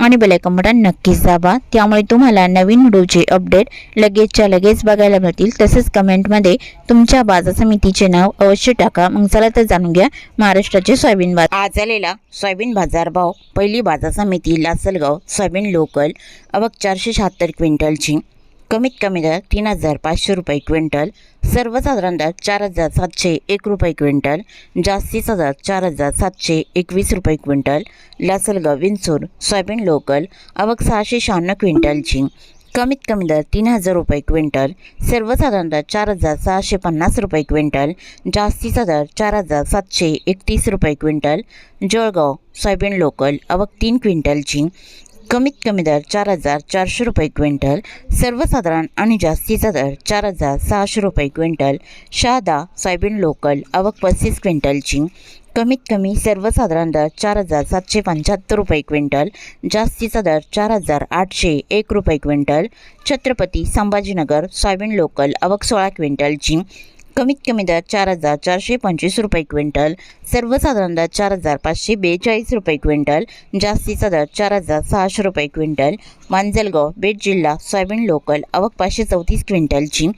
आणि bell icon button नक्कीच दाबा. त्यामुळे तुम्हाला नवीन व्हिडिओचे अपडेट लगेचच्या लगेच बघायला मिळतील. तसेच कमेंटमध्ये तुमच्या बाजार समितीचे नाव अवश्य टाका. मग चला तर जाणून घ्या महाराष्ट्राचे सोयाबीन बाजार. आज आलेला सोयाबीन बाजारभाव पहिली बाजार समिती लासलगाव सोयाबीन लोकल अवघ चारशे शहात्तर क्विंटलची. कमीत कमी दर तीन हजार पाचशे रुपये क्विंटल सर्वसाधारण दर चार हजार सातशे एक रुपये क्विंटल जास्तीचा दर चार हजार सातशे एकवीस रुपये quintal Lasalgaon Vinchur soybean local अवक सहाशे शहाण्णव क्विंटलची कमीत कमी दर तीन हजार रुपये क्विंटल सर्वसाधारण दर चार हजार सहाशे पन्नास रुपये क्विंटल जास्तीचा दर चार हजार सातशे एकतीस रुपये क्विंटल जळगाव सोयाबीन लोकल अवक तीन क्विंटलची कमीत कमी दर चार हजार चारशे रुपये क्विंटल सर्वसाधारण आणि जास्तीचा दर चार हजार सहाशे रुपये क्विंटल शहादा सोयाबीन लोकल आवक पस्तीस क्विंटलची कमीत कमी सर्वसाधारण दर चार हजार सातशे पंच्याहत्तर रुपये क्विंटल जास्तीचा दर चार हजार आठशे एक रुपये quintal Chhatrapati Sambhajinagar soybean local आवक सोळा क्विंटलची कमीत कमी दर चार हजार चारशे पंचवीस रुपये क्विंटल सर्वसाधारण दर चार हजार पाचशे बेचाळीस रुपये क्विंटल जास्तीचा दर चार हजार सहाशे रुपये क्विंटल मांजलगाव बीड जिल्हा सोयाबीन लोकल आवक पाचशे चौतीस क्विंटलची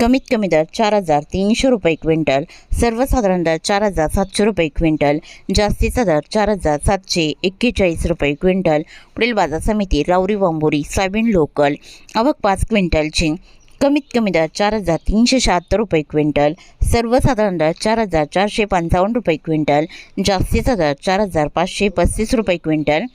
कमीत कमी दर चार हजार तीनशे रुपये क्विंटल सर्वसाधारण दर चार हजार सातशे रुपये क्विंटल जास्तीचा दर चार हजार सातशे एक्केचाळीस रुपये क्विंटल. पुढील बाजार समिती राऊरी वांबोरी सोयाबीन लोकल आवक पाच क्विंटलची कमीत कमी दर चार हजार तीनशे शहात्तर रुपये क्विंटल सर्वसाधारण दर चार हजार चारशे पंचावन्न रुपये क्विंटल जास्तीचा दर चार हजार पाचशे पस्तीस रुपये क्विंटल.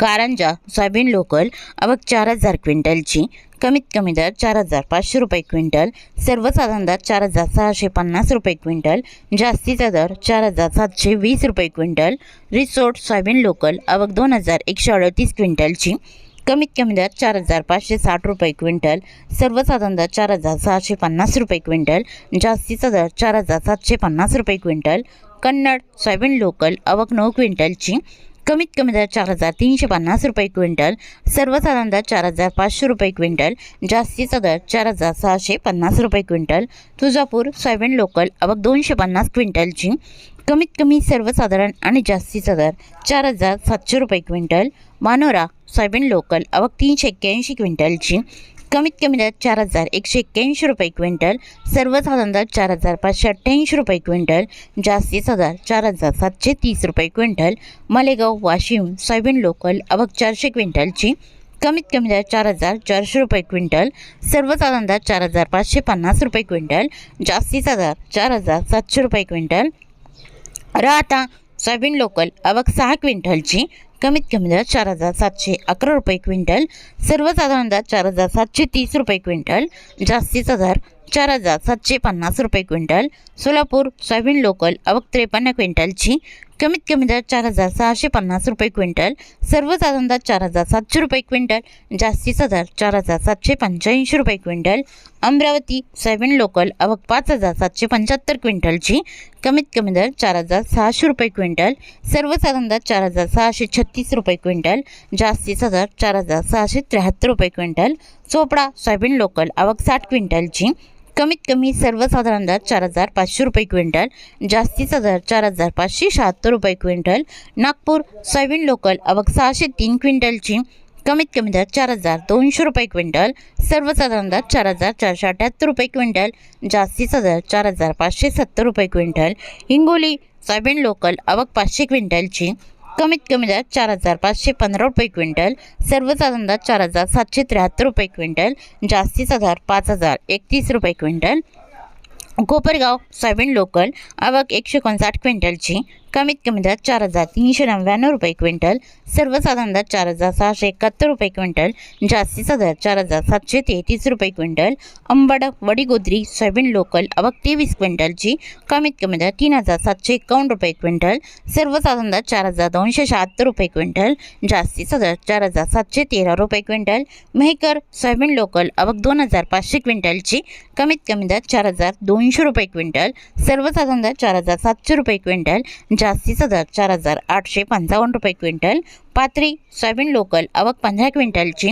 कारंजा सोयाबीन लोकल अवक चार हजार क्विंटलची कमीत कमी दर चार हजार पाचशे रुपये क्विंटल सर्वसाधारण दर चार हजार सहाशे पन्नास रुपये क्विंटल जास्तीचा दर चार हजार सातशे वीस रुपये क्विंटल. रिसोर्ट सोयाबीन लोकल अवक दोन हजार एकशे अडतीस क्विंटलची कमीत कमी दर चार हजार पाचशे साठ रुपये क्विंटल सर्वसाधारण दर चार हजार सहाशे पन्नास रुपये क्विंटल जास्तीचा दर चार हजार सातशे पन्नास रुपये क्विंटल कन्नड सोयाबीन लोकल अवक नऊ क्विंटलची कमीत कमी दर चार हजार तीनशे पन्नास रुपये क्विंटल सर्वसाधारण दर चार हजार पाचशे रुपये क्विंटल जास्तीचा दर चार हजार सहाशे पन्नास रुपये क्विंटल तुळजापूर सोयाबीन लोकल अवक दोनशे पन्नास क्विंटलची कमीत कमी सर्वसाधारण आणि जास्तीचा दर चार हजार सातशे रुपये क्विंटल मानोरा सोयाबीन लोकल अवक तीनशे एक्क्याऐंशी क्विंटलची कमीत कमी दरात चार हजार एकशे एक्क्याऐंशी रुपये क्विंटल सर्वसाधारण दर चार हजार पाचशे अठ्ठ्याऐंशी रुपये क्विंटल जास्तीचा दर चार हजार सातशे तीस रुपये quintal Malegaon Washim soybean local अवक चारशे क्विंटलची कमीत कमी दर चार हजार चारशे रुपये क्विंटल सर्वसाधारण दर चार हजार पाचशे पन्नास रुपये क्विंटल जास्तीचा दर चार हजार सातशे रुपये क्विंटल. राहता सोयाबीन लोकल अवक सहा क्विंटलची कमीत कमी दर चार हजार सातशे अकरा रुपये क्विंटल सर्वसाधारण दर चार हजार सातशे तीस रुपये क्विंटल जास्तीचा दर चार हजार सातशे पन्नास रुपये क्विंटल सोलापूर सोयाबीन लोकल अवक त्रेपन्न क्विंटलची कमीत कमी दर चार हजार सहाशे पन्नास रुपये क्विंटल सर्वसाधारण दर चार हजार सातशे रुपये क्विंटल जास्तीचा दर चार हजार सातशे पंच्याऐंशी रुपये क्विंटल अमरावती सोयाबीन लोकल आवक पाच हजार सातशे पंच्याहत्तर क्विंटलची कमीत कमी दर चार हजार सहाशे रुपये क्विंटल सर्वसाधारण दर चार हजार सहाशे छत्तीस रुपये क्विंटल जास्तीचा दर चार हजार सहाशे त्र्याहत्तर रुपये क्विंटल चोपडा सोयाबीन लोकल आवक साठ क्विंटलची कमीत कमी सर्वसाधारण दर चार हजार पाचशे रुपये क्विंटल जास्तीचा दर चार हजार पाचशे शहात्तर रुपये क्विंटल नागपूर सोयाबीन लोकल अवक सहाशे तीन क्विंटलची कमीत कमी दर चार हजार दोनशे रुपये क्विंटल सर्वसाधारण दर चार हजार चारशे अठ्याहत्तर रुपये क्विंटल जास्तीचा दर चार हजार पाचशे सत्तर रुपये क्विंटल. हिंगोली सोयाबीन लोकल अवक पाचशे क्विंटलची कमीत कमी दरात चार हजार पाचशे पंधरा रुपये क्विंटल सर्वसाधारण दर चार हजार सातशे त्र्याहत्तर रुपये क्विंटल जास्तीचा दर पाच हजार एकतीस रुपये क्विंटल. कोपरगाव सोयाबीन लोकल आवक एकशे एकोणसाठ क्विंटलची कमीत कमी दर चार हजार तीनशे नव्याण्णव रुपये क्विंटल सर्वसाधारण दर चार हजार सहाशे एकाहत्तर रुपये क्विंटल जास्तीचा दर चार हजार सातशे तेहतीस रुपये quintal Ambad Vadigodri soybean local अवक तेवीस क्विंटलची कमीत कमी दर तीन हजार सातशे एकावन्न रुपये क्विंटल सर्वसाधारण दर चार हजार दोनशे शहात्तर रुपये क्विंटल जास्तीचा दर चार हजार सातशे तेरा रुपये क्विंटल मेहकर सोयाबीन लोकल अवक दोन हजार पाचशे क्विंटलची कमीत कमी दर चार हजार दोनशे रुपये क्विंटल सर्वसाधारण दर चार हजार सातशे रुपये क्विंटल जास्तीचा दर चार हजार आठशे पंचावन्न रुपये क्विंटल पात्री सोयाबीन लोकल आवक पंधरा क्विंटलची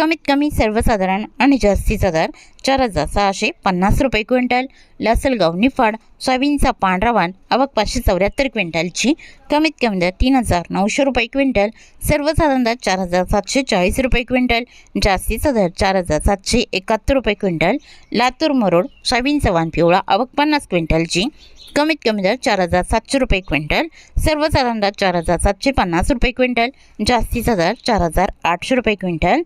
कमीत कमी सर्वसाधारण आणि जास्तीचा दर चार हजार सहाशे पन्नास रुपये क्विंटल. लासलगाव निफाड सोयाबीनचा पांढरा वाण आवक पाचशे चौऱ्याहत्तर क्विंटलची कमीत कमी दर तीन हजार नऊशे रुपये क्विंटल. सर्वसाधारण दर चार हजार सातशे चाळीस रुपये क्विंटल. जास्तीचा दर चार हजार सातशे एकाहत्तर रुपये क्विंटल. लातूर मरोड सोयाबीनचा वाण पिवळा आवक पन्नास क्विंटलची कमीत कमी दर चार हजार सातशे रुपये क्विंटल. सर्वसाधारण दर चार हजार सातशे पन्नास रुपये क्विंटल. जास्तीचा दर चार हजार आठशे रुपये क्विंटल.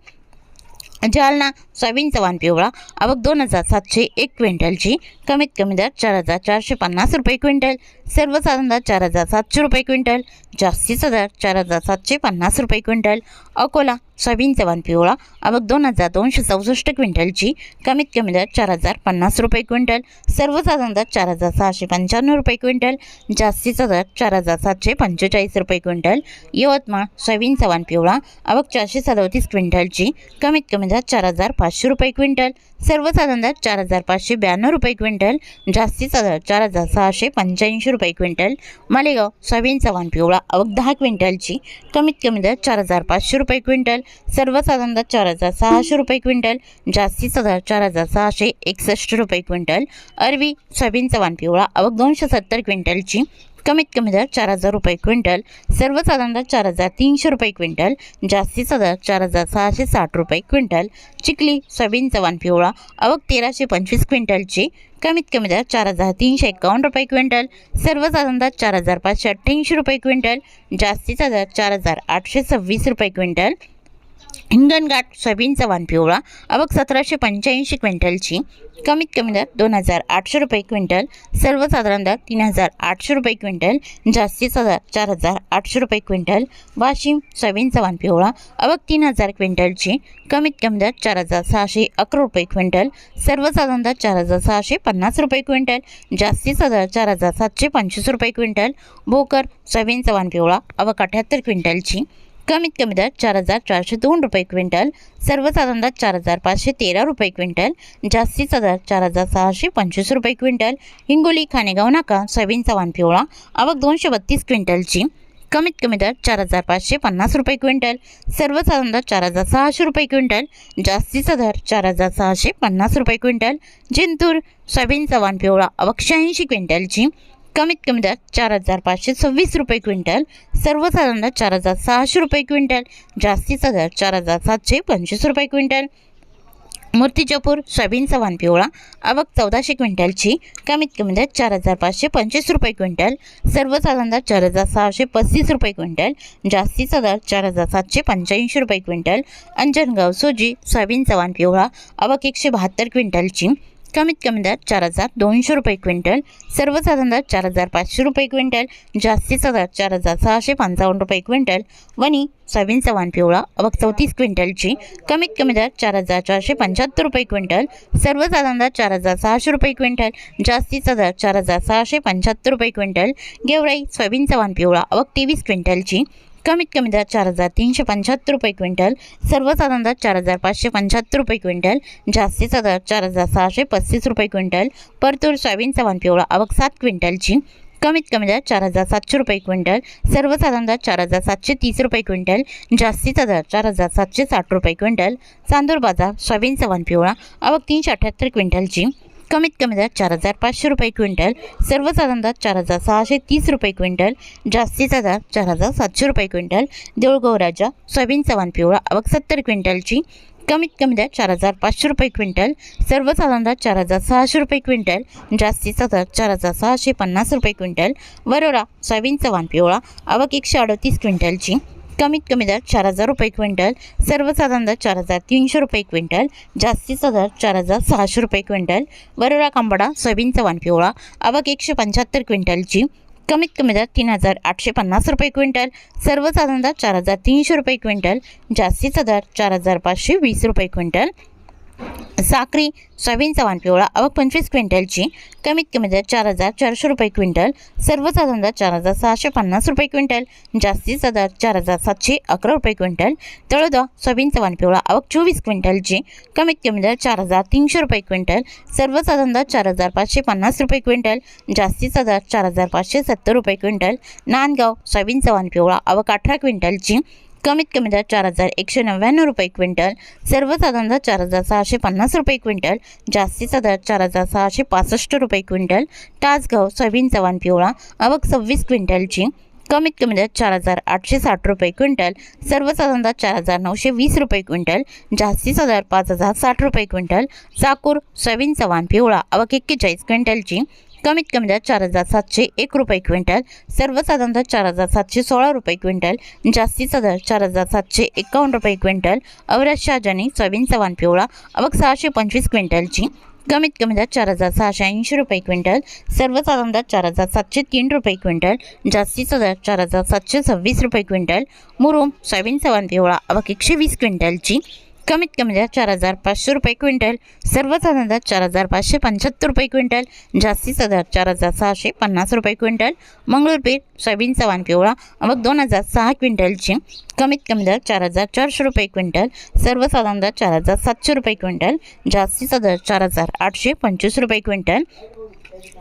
जालना सोयाबीन चवान पिवळा आवक दोन हजार सातशे एक क्विंटलची कमीत कमी दर चार हजार चारशे पन्नास रुपये क्विंटल. सर्वसाधारण दर चार हजार सातशे रुपये क्विंटल. जास्तीचा दर चार हजार सातशे पन्नास रुपये क्विंटल. अकोला सोयाबीन चव्हाण पिवळा आवक दोन हजार दोनशे चौसष्ट क्विंटलची कमीत कमी दर चार हजार पन्नास रुपये क्विंटल. सर्वसाधारण दर चार हजार सहाशे पंच्याण्णव रुपये क्विंटल. जास्तीचा दर चार हजार सातशे पंचेचाळीस रुपये क्विंटल. यवतमाळ सोयाबीन चव्हाण पिवळा आवक चारशे सदोतीस क्विंटलची कमीत कमी दर चार हजार पाचशे रुपये क्विंटल. सर्वसाधारण दर चार हजार पाचशे ब्याण्णव रुपये क्विंटल. जास्तीचा दर चार हजार सहाशे पंच्याऐंशी रुपये क्विंटल. मालेगाव सोयाबीन चव्हाण पिवळा आवक दहा क्विंटलची कमीत कमी दर चार हजार पाचशे रुपये क्विंटल सर्वसाधारण चार हजार सहाशे रुपये क्विंटल जास्तीचा दर चार हजार सहाशे एकसष्ट रुपये क्विंटल. अरवी सोयाबीन चव्हाण पिवळा अवघ दोनशे सत्तर क्विंटलची कमीत कमी दर चार हजार रुपये क्विंटल सर्वसाधारण दर चार हजार तीनशे रुपये क्विंटल जास्तीचा दर चार हजार सहाशे साठ रुपये क्विंटल चिखली सोयाबीन चव्हाण पिवळा अवक तेराशे पंचवीस क्विंटलची कमीत कमी दर चार हजार तीनशे एकावन्न रुपये क्विंटल सर्वसाधारण दर चार हजार पाचशे अठ्ठ्याऐंशी रुपये क्विंटल जास्तीचा दर चार हजार आठशे सव्वीस रुपये क्विंटल हिंगणघाट सोयाबीन चव्हाण पिवळा आवक सतराशे पंच्याऐंशी क्विंटलची. कमीत कमी दर दोन हजार आठशे रुपये क्विंटल सर्वसाधारण दर तीन हजार आठशे रुपये क्विंटल जास्तीचा दर चार हजार आठशे रुपये क्विंटल वाशिम सोयाबीन चव्हाण पिवळा आवक तीन हजार क्विंटलची. कमीत कमी दर चार हजार सहाशे अकरा रुपये क्विंटल सर्वसाधारण दर चार हजार सहाशे पन्नास रुपये क्विंटल जास्तीचा दर चार हजार सातशे पंचवीस रुपये क्विंटल भोकर सोयाबीन चव्हाण पिवळा आवक अठ्याहत्तर क्विंटलची. कमीत कमी दर चार हजार चारशे दोन रुपये क्विंटल सर्वसाधारण दर चार हजार पाचशे तेरा रुपये क्विंटल जास्तीचा दर चार हजार सहाशे पंचवीस रुपये क्विंटल हिंगोली खानेगाव नाका सोयाबीन चव्हाण पिवळा आवक दोनशे बत्तीस क्विंटलची. कमीत कमी दर चार हजार पाचशे पन्नास रुपये क्विंटल सर्वसाधारण दर चार हजार सहाशे रुपये क्विंटल जास्तीचा दर चार हजार सहाशे पन्नास रुपये क्विंटल जिंतूर सोयाबीन चव्हाण पिवळा आवक शहाऐंशी क्विंटलची. कमीत कमी दर चार हजार पाचशे सव्वीस रुपये क्विंटल सर्वसाधारण दर चार हजार सहाशे रुपये क्विंटल जास्तीचा दर चार हजार सातशे पंचवीस रुपये क्विंटल. मूर्तिजापूर सोयाबीन चव्हाण पिवळा आवक चौदाशे क्विंटलची कमीत कमी दर चार हजार पाचशे पंचवीस रुपये क्विंटल सर्वसाधारण दर चार हजार सहाशे पस्तीस रुपये क्विंटल जास्तीचा दर चार हजार सातशे पंच्याऐंशी रुपये क्विंटल. अंजनगाव सोजी सोयाबीन चव्हाण पिवळा आवक एकशे बहात्तर क्विंटलची कमीत कमी दर चार हजार दोनशे रुपये क्विंटल सर्वसाधारण दर चार हजार पाचशे रुपये क्विंटल जास्तीचा दर चार हजार सहाशे पंचावन्न रुपये क्विंटल वनी सोयाबीनचा चव्हाण पिवळा अवघ चौतीस क्विंटलची कमीत कमी दर चार हजार चारशे पंच्याहत्तर रुपये क्विंटल सर्वसाधारण दर चार हजार सहाशे रुपये क्विंटल जास्तीचा दर चार हजार सहाशे पंच्याहत्तर रुपये क्विंटल गेवराई सोयाबीन चव्हाण पिवळा अवघ तेवीस क्विंटलची कमीत कमी दरात चार हजार तीनशे पंच्याहत्तर रुपये क्विंटल सर्वसाधारण दरात चार हजार पाचशे पंच्याहत्तर रुपये क्विंटल जास्तीचा दर चार हजार सहाशे पस्तीस रुपये क्विंटल परतूर सोयाबीनचा चव्हाण पिवळा आवक सात क्विंटलची कमीत कमी दर चार हजार सातशे रुपये क्विंटल सर्वसाधारण दर चार हजार सातशे तीस रुपये क्विंटल जास्तीचा दर चार हजार सातशे साठ रुपये क्विंटल चांदूर बाजार सोयाबीनचा चव्हाण पिवळा आवक तीनशे अठ्ठ्याहत्तर क्विंटलची कमीत कमी दर चार हजार पाचशे रुपये क्विंटल सर्वसाधारण दर चार हजार सहाशे तीस रुपये क्विंटल जास्तीचा दर चार हजार सातशे रुपये क्विंटल देऊळगाव राजा सोयाबीन चव्हाण पिवळा आवक सत्तर क्विंटलची कमीत कमी दर चार हजार पाचशे रुपये क्विंटल सर्वसाधारण दर चार हजार सहाशे रुपये क्विंटल जास्तीचा दर चार हजार सहाशे पन्नास रुपये क्विंटल वरोरा सोयाबीन चव्हाण पिवळा आवक एकशे अडतीस क्विंटलची. कमीत कमी दर चार हजार रुपये क्विंटल सर्वसाधारण दर चार हजार तीनशे रुपये क्विंटल जास्तीचा दर चार हजार सहाशे रुपये क्विंटल वरोरा कांबडा सोयाबीनचा चव्हाण पिवळा आवक एकशे पंच्याहत्तर क्विंटलची कमीत कमी दर तीन हजार आठशे पन्नास रुपये क्विंटल सर्वसाधारण दर चार हजार तीनशे रुपये क्विंटल जास्तीचा दर चार हजार पाचशे वीस रुपये क्विंटल साखरी सोयाबीनचा वाण पिवळा अवघ पंचवीस क्विंटलची. कमीत कमी दर चार हजार चारशे रुपये क्विंटल. सर्वसाधारण दर चार हजार सहाशे पन्नास रुपये क्विंटल. जास्तीचा दर चार हजार सातशे अकरा रुपये क्विंटल. तळोदा सोयाबीनचा वाण पिवळा अवघ चोवीस क्विंटलची. कमीत कमी दर चार हजार तीनशे रुपये क्विंटल. सर्वसाधारण दर चार हजार पाचशे पन्नास रुपये क्विंटल. जास्तीचा दर चार हजार पाचशे सत्तर रुपये क्विंटल. नांदगाव सोयाबीनचा वाण पिवळा आवक अठरा क्विंटलची. कमीत कमी दर चार हजार एकशे नव्याण्णव रुपये क्विंटल सर्वसाधारण दर चार हजार सहाशे पन्नास रुपये क्विंटल जास्तीचा दर चार हजार सहाशे पासष्ट रुपये क्विंटल तासगाव सोयाबीन चव्हाण पिवळा आवक सव्वीस क्विंटलची कमीत कमी दर चार हजार आठशे साठ रुपये क्विंटल सर्वसाधारण दर चार हजार नऊशे वीस रुपये क्विंटल जास्तीचा दर पाच हजार साठ रुपये क्विंटल चाकूर सोयाबीन चव्हाण पिवळा आवक एक्केचाळीस क्विंटलची कमीत कमी दर चार हजार सातशे एक रुपये क्विंटल सर्वसाधारण दर चार हजार सातशे सोळा रुपये क्विंटल जास्तीचा दर चार हजार सातशे एकावन्न रुपये क्विंटल अवराज शहाजानी सोयाबीन चव्हाण पिवळा अवघ सहाशे पंचवीस क्विंटलची कमीत कमी दर चार हजार सहाशे ऐंशी रुपये क्विंटल सर्वसाधारण दर चार हजार सातशे तीन रुपये क्विंटल जास्तीचा दर चार हजार सातशे सव्वीस रुपये क्विंटल मुरुम सोयाबीन चव्हाण पिवळा अवघ एकशे वीस क्विंटलची कमीत कमी द्या चार हजार पाचशे रुपये क्विंटल. सर्वसाधारण दर चार हजार पाचशे पंच्याहत्तर रुपये क्विंटल. जास्तीचा दर चार हजार सहाशे पन्नास रुपये क्विंटल. मंगळूरपीर सोयाबीन चव्हाण पिवळा मग दोन हजार सहा क्विंटलची कमीत कमी दर चार हजार चारशे रुपये क्विंटल. सर्वसाधारण दर चार हजार सातशे रुपये क्विंटल. जास्तीचा दर चार हजार आठशे पंचवीस रुपये क्विंटल.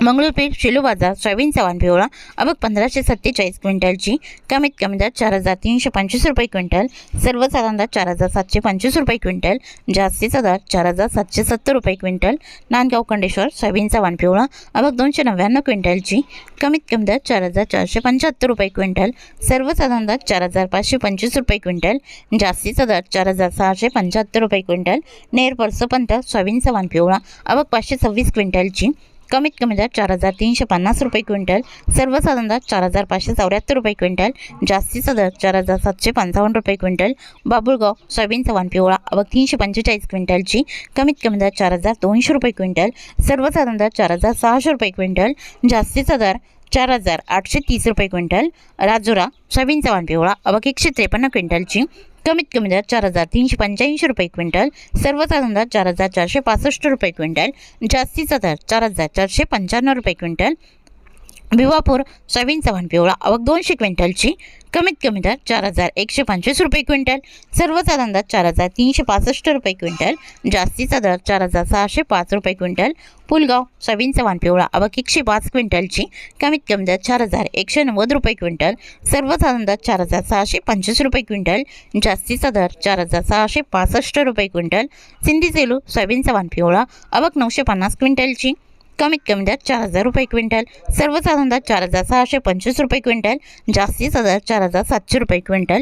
मंगळूरपेठ शेलू बाजार सोयाबीन चव्हाण पिवळा अबक पंधराशे सत्तेचाळीस क्विंटलची कमीत कमी दर चार हजार तीनशे पंचवीस रुपये क्विंटल सर्वसाधारण दर चार हजार सातशे पंचवीस रुपये क्विंटल जास्तीचा दर चार हजार सातशे सत्तर रुपये क्विंटल नांदगाव कंडेश्वर सोयाबीन चव्हाण पिवळा अबक दोनशे नव्याण्णव क्विंटलची कमीत कमी दर चार हजार चारशे पंच्याहत्तर रुपये क्विंटल सर्वसाधारण दर चार हजार पाचशे पंचवीस रुपये क्विंटल जास्तीचा दर चार हजार सहाशे पंच्याहत्तर रुपये क्विंटल नेर परसोपंत सोयाबीन चव्हाण पिवळा अबक पाचशे सव्वीस क्विंटलची कमीत कमी दर चार हजार तीनशे पन्नास रुपये क्विंटल सर्वसाधारण दर चार हजार पाचशे चौऱ्याहत्तर रुपये क्विंटल जास्तीचा दर चार हजार सातशे पंचावन्न रुपये क्विंटल बाबुळगाव सोयाबीन चव्हाण पिवळा आवक तीनशे पंचेचाळीस क्विंटलची कमीत कमी दर चार हजार दोनशे रुपये क्विंटल सर्वसाधारण दर चार हजार सहाशे रुपये क्विंटल जास्तीचा दर चार हजार आठशे तीस रुपये क्विंटल राजुरा सोयाबीन चव्हाण पिवळा आवक एकशे त्रेपन्न क्विंटलची कमीत कमी दर चार हजार तीनशे पंच्याऐंशी रुपये क्विंटल सर्वसाधारण दर चार हजार चारशे पासष्ट रुपये क्विंटल जास्तीचा दर चार हजार चारशे पंच्याण्णव रुपये क्विंटल. भिवापूर सोयाबीन चव्हाण पिवळा अवघ दोनशे क्विंटलची कमीत कमी दर चार हजार एकशे पंचवीस रुपये क्विंटल. सर्वसाधारण दर चार हजार तीनशे पासष्ट रुपये क्विंटल. जास्तीचा दर चार हजार सहाशे पाच रुपये क्विंटल. पुलगाव सोयाबीन चव्हाण पिवळा आवक एकशे पाच क्विंटलची कमीत कमी दर चार हजार एकशे नव्वद रुपये क्विंटल. सर्वसाधारण दर चार हजार सहाशे पंचवीस रुपये क्विंटल. जास्तीचा दर चार हजार सहाशे पासष्ट रुपये क्विंटल. सिंधी सेलू सोयाबीन चव्हाण पिवळा आवक नऊशे पन्नास क्विंटलची कमीत कमी दर चार हजार रुपये क्विंटल. सर्वसाधारण दर चार हजार सहाशे पंचवीस रुपये क्विंटल. जास्तीचा दर चार हजार सातशे रुपये क्विंटल.